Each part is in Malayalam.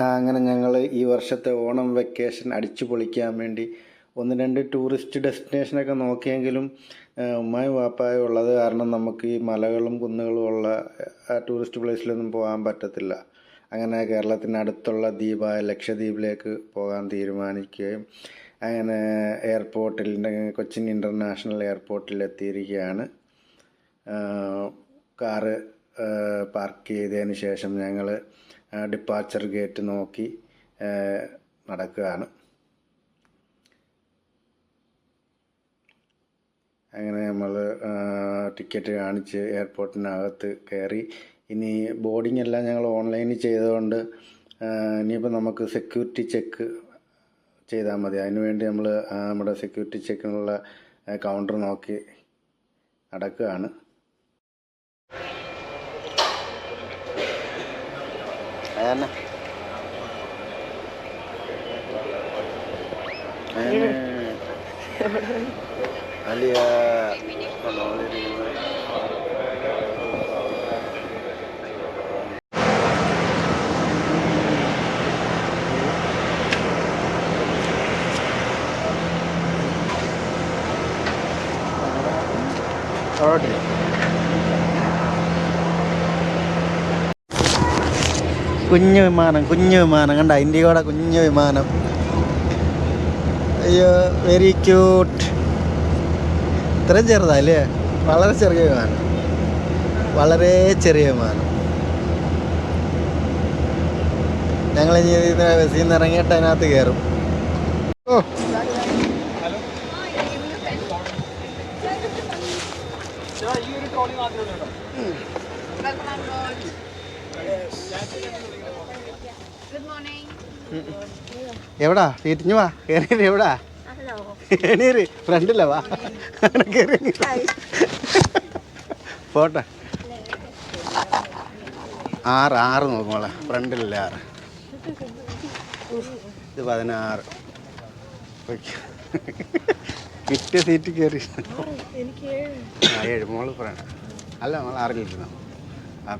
അങ്ങനെ ഞങ്ങൾ ഈ വർഷത്തെ ഓണം വെക്കേഷൻ അടിച്ചു പൊളിക്കാൻ വേണ്ടി ഒന്ന് രണ്ട് ടൂറിസ്റ്റ് ഡെസ്റ്റിനേഷനൊക്കെ നോക്കിയെങ്കിലും ഉമ്മായി വാപ്പായും ഉള്ളത് കാരണം നമുക്ക് ഈ മലകളും കുന്നുകളും ഉള്ള ടൂറിസ്റ്റ് പ്ലേസിലൊന്നും പോകാൻ പറ്റത്തില്ല. അങ്ങനെ കേരളത്തിനടുത്തുള്ള ദ്വീപായ ലക്ഷദ്വീപിലേക്ക് പോകാൻ തീരുമാനിക്കുകയും അങ്ങനെ എയർപോർട്ടിൽ കൊച്ചിൻ ഇന്റർനാഷണൽ എയർപോർട്ടിൽ എത്തിയിരിക്കുകയാണ്. കാറ് പാർക്ക് ചെയ്തതിന് ശേഷം ഞങ്ങൾ ഡിപ്പാച്ചർ ഗേറ്റ് നോക്കി നടക്കുകയാണ്. അങ്ങനെ നമ്മൾ ടിക്കറ്റ് കാണിച്ച് എയർപോർട്ടിനകത്ത് കയറി. ഇനി ബോർഡിംഗ് എല്ലാം ഞങ്ങൾ ഓൺലൈനിൽ ചെയ്തതുകൊണ്ട് ആഹ് ഇനിയിപ്പോൾ നമുക്ക് സെക്യൂരിറ്റി ചെക്ക് ചെയ്താൽ മതി. അതിനുവേണ്ടി നമ്മൾ നമ്മുടെ സെക്യൂരിറ്റി ചെക്കിനുള്ള കൗണ്ടർ നോക്കി നടക്കുകയാണ്. Ayan na. Ayan na. Alia. Ah, കുഞ്ഞു വിമാനം കുഞ്ഞു വിമാനം. കണ്ട? ഇന്ത്യയുടെ കുഞ്ഞു വിമാനം. അയ്യോ വെരി ക്യൂട്ട് ഇത്രയും ചെറുതാ അല്ലേ വളരെ ചെറിയ വിമാനം. വളരെ ചെറിയ വിമാനം. ഞങ്ങൾ ഇനി നിന്ന് ഇറങ്ങിയിട്ട് അതിനകത്ത് കയറും. ഓ. ഈ ഒരു ട്രോളി മാത്രമേ morning. എവിടാ? സീറ്റിഞ്ഞു വാ. കയറി എവിടാ? എണീര് ഫ്രണ്ടില്ല വാ. അങ്ങനെ കയറി പോട്ടെ. ആറ് ആറ് നോക്കുമോളെ ഫ്രണ്ടിലല്ലേ ആറ്. ഇത് പതിനാറ്. കിറ്റ് കിട്ടിയ സീറ്റ് കയറി ആ ഏഴ്. മോൾ ഫ്രണ്ട് അല്ല നമ്മൾ ആറിലിരിക്കുന്നു ആ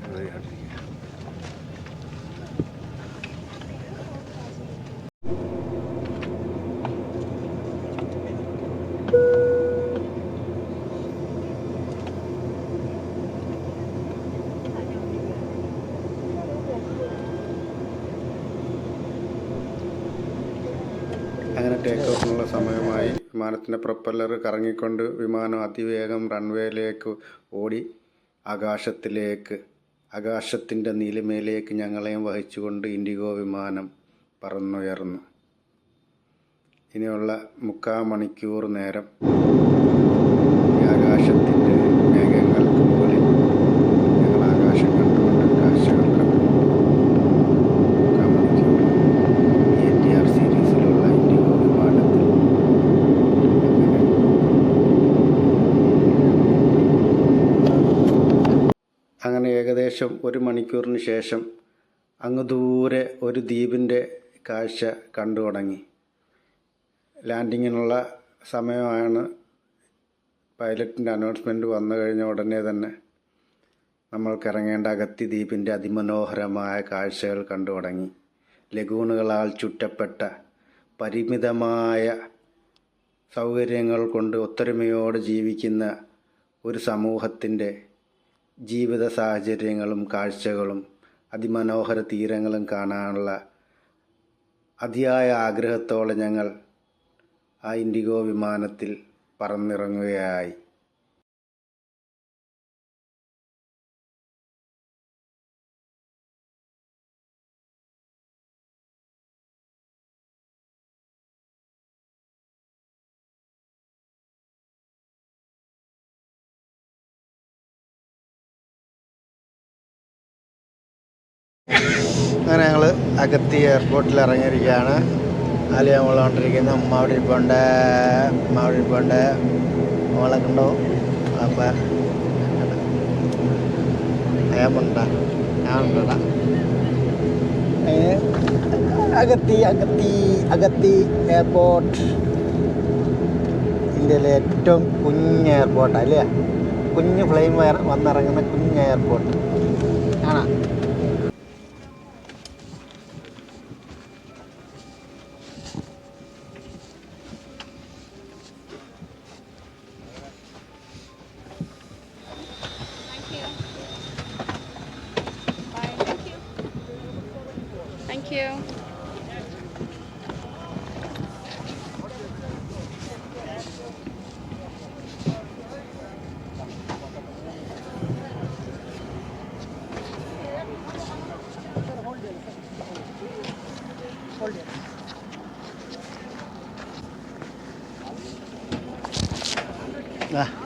അങ്ങനെ ടേക്ക് ഓഫിനുള്ള സമയമായി വിമാനത്തിന്റെ പ്രൊപ്പല്ലർ കറങ്ങിക്കൊണ്ട് വിമാനം അതിവേഗം റൺവേയിലേക്ക് ഓടി ആകാശത്തിലേക്ക്. ആകാശത്തിന്റെ നീലിമയിലേക്ക് ഞങ്ങളെയും വഹിച്ചുകൊണ്ട് ഇൻഡിഗോ വിമാനം പറന്നുയർന്നു. ഇനിയുള്ള മുക്കാൽ മണിക്കൂർ നേരം ഈ ആകാശത്തിന്റെ മേഘങ്ങൾക്ക് മുകളിൽ ഞങ്ങൾ ആകാശം കണ്ടുകൊണ്ട് കാഴ്ചകൾ കണ്ടു മുക്കാൽ മണിക്കൂർ എ ടി ആർ സീരീസിലുള്ള ഇൻഡിഗോ വിമാനത്തിൽ അങ്ങനെ ഏകദേശം ഒരു മണിക്കൂറിന് ശേഷം അങ്ങ് ദൂരെ ഒരു ദ്വീപിന്റെ കാഴ്ച കണ്ടു തുടങ്ങി. ലാൻഡിങ്ങിനുള്ള സമയമാണ് പൈലറ്റിന്റെ അനൗൺസ്മെന്റ് വന്നു കഴിഞ്ഞ ഉടനെ തന്നെ നമ്മൾക്ക് ഇറങ്ങേണ്ട അഗത്തി ദ്വീപിന്റെ അതിമനോഹരമായ കാഴ്ചകൾ കണ്ടു തുടങ്ങി. ലഗൂണുകളാൽ ചുറ്റപ്പെട്ട പരിമിതമായ സൗകര്യങ്ങൾ കൊണ്ട് ഒത്തൊരുമയോടെ ജീവിക്കുന്ന ഒരു സമൂഹത്തിന്റെ ജീവിത സാഹചര്യങ്ങളും കാഴ്ചകളും അതിമനോഹര തീരങ്ങളും കാണാനുള്ള അതിയായ ആഗ്രഹത്തോടെ ഞങ്ങൾ ആ ഇൻഡിഗോ വിമാനത്തിൽ പറന്നിറങ്ങുകയായി. അങ്ങനെ ഞങ്ങൾ അഗത്തി എയർപോർട്ടിൽ ഇറങ്ങിയിരിക്കുകയാണ്. അതിൽ നമ്മൾ കൊണ്ടിരിക്കുന്ന അവിടെ ഇരിപ്പുണ്ട് ഉമ്മ പോണ്ട ഇരിപ്പുണ്ട് മോളെ കണ്ടോ? അപ്പം ഞാൻ ഞാനുണ്ടടാ അഗത്തി അഗത്തി അഗത്തി എയർപോർട്ട് ഇന്ത്യയിലെ ഏറ്റവും കുഞ്ഞ് എയർപോർട്ടാണ് അല്ലേ? കുഞ്ഞ് ഫ്ലൈം വന്നിറങ്ങുന്ന കുഞ്ഞ് എയർപോർട്ട് കാണാം. You. ആ